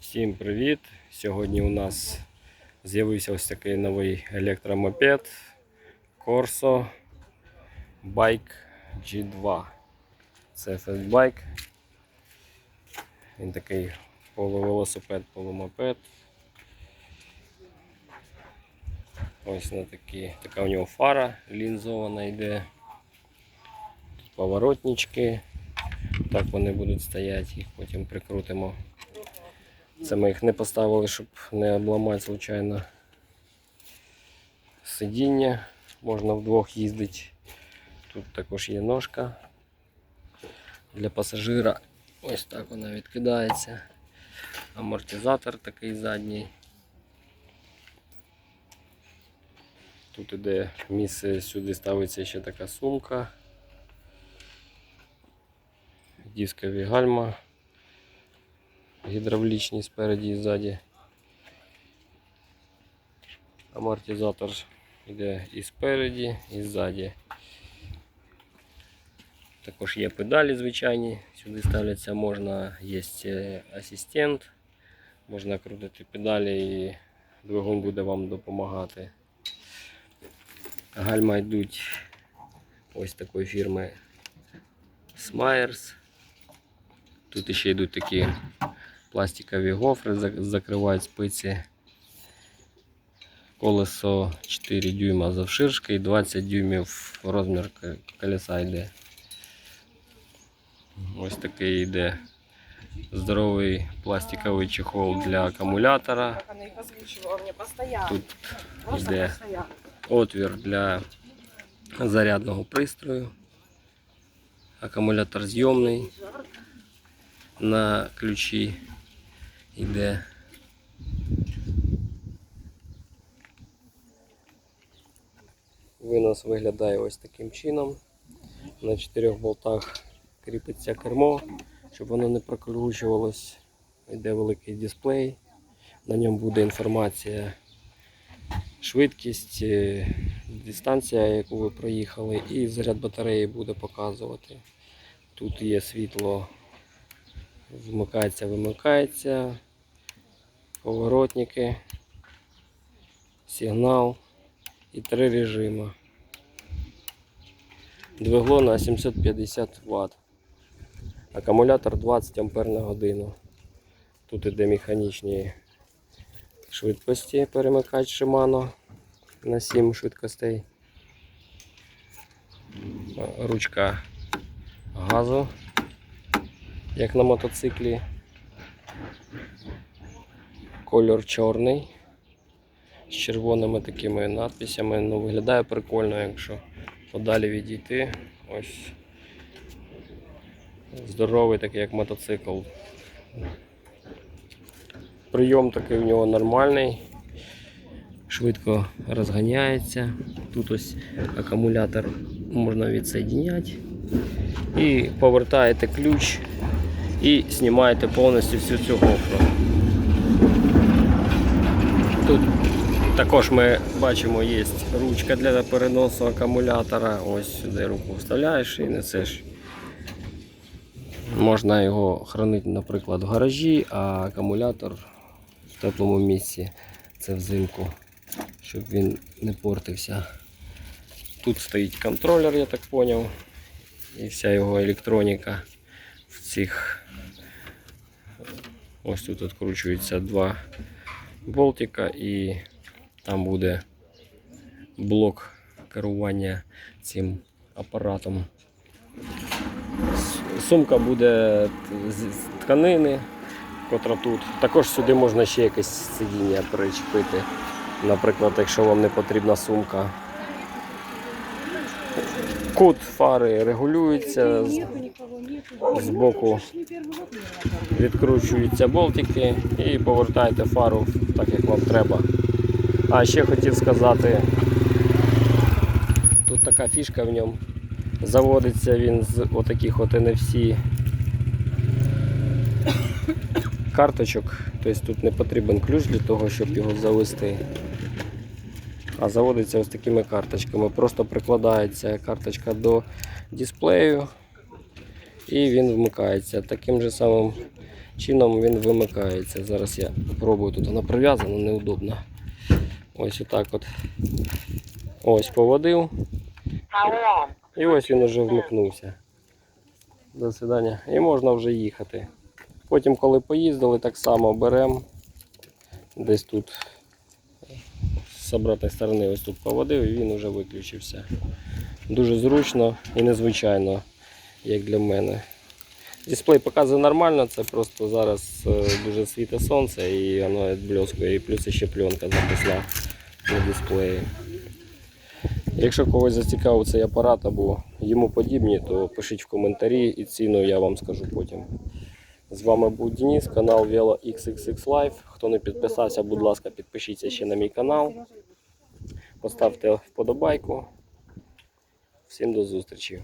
Всім привіт! Сьогодні у нас з'явився ось такий новий електромопед Corso Bike G2. Це фестбайк. Він такий полувелосипед, полумопед. Ось на такі, така у нього фара лінзована йде. Тут поворотнички. Так вони будуть стояти, їх потім прикрутимо. Це ми їх не поставили, щоб не обламати звичайно сидіння. Можна вдвох їздити. Тут також є ножка для пасажира. Ось так вона відкидається. Амортизатор такий задній. Тут іде місце, сюди ставиться ще така сумка. Дискові гальма гідравлічні спереді і ззаді. Амортизатор йде і спереді, і ззаді. Також є педалі звичайні, сюди ставляться можна, є е, асистент, можна крутити педалі і двигун буде вам допомагати. Гальма йдуть ось такої фірми Smyers. Тут ще йдуть такі пластикові гофри, закривають спиці. Колесо 4 дюйма завширшки і 20 дюймів розмір колеса йде. Ось такий йде здоровий пластиковий чехол для акумулятора. Тут йде отвір для зарядного пристрою. Акумулятор зйомний на ключі йде. Винос виглядає ось таким чином. На чотирьох болтах кріпиться кермо, щоб воно не прокручувалось. Йде великий дисплей. На ньому буде інформація швидкість, е, дистанція, яку ви проїхали, і заряд батареї буде показувати. Тут є світло, вмикається, вимикається, поворотники, сигнал і три режими. Двигло на 750 Вт. Акумулятор 20 Ампер на годину. Тут іде механічні швидкості перемикач Shimano на 7 швидкостей. Ручка газу, як на мотоциклі. Кольор чорний з червоними такими надписями. Ну, виглядає прикольно, якщо подалі відійти. Ось здоровий, такий як мотоцикл. Прийом такий в нього нормальний, швидко розганяється. Тут ось акумулятор можна відсоединяти. І повертаєте ключ і знімаєте повністю всю цю гофру. Тут також ми бачимо є ручка для переносу акумулятора. Ось сюди руку вставляєш і несеш. Можна його хранити, наприклад, в гаражі, а акумулятор в теплому місці. Це взимку, щоб він не портився. Тут стоїть контролер, я так зрозумів. І вся його електроніка в цих. Ось тут відкручується два болтика і там буде блок керування цим апаратом. Сумка буде з тканини, котра тут. Також сюди можна ще якесь сидіння причепити. Наприклад, якщо вам не потрібна сумка. Кут фари регулюється, збоку відкручуються болтики і повертаєте фару так, як вам треба. А ще хотів сказати, тут така фішка в ньому. Заводиться він з отаких от NFC карточок. Тобто тут не потрібен ключ для того, щоб його завести. А заводиться ось такими карточками. Просто прикладається карточка до дисплею і він вмикається. Таким же самим чином він вимикається. Зараз я пробую, тут воно прив'язано, неудобно. Ось отак от. Ось поводив. І ось він вже вмикнувся. До свидання. І можна вже їхати. Потім, коли поїздили, так само беремо. Десь тут з обратної сторони ось тут поводив і він вже виключився. Дуже зручно і незвичайно, як для мене. Дисплей показує нормально, це просто зараз е, дуже світе сонце і воно відблискує, і плюс ще пленка записна на дисплеї. Якщо когось зацікавив цей апарат або йому подібні, то пишіть в коментарі і ціну я вам скажу потім. З вами був Денис, канал Velo XXX Live. Хто не підписався, будь ласка, підпишіться ще на мій канал. Поставте вподобайку. Всім до зустрічі.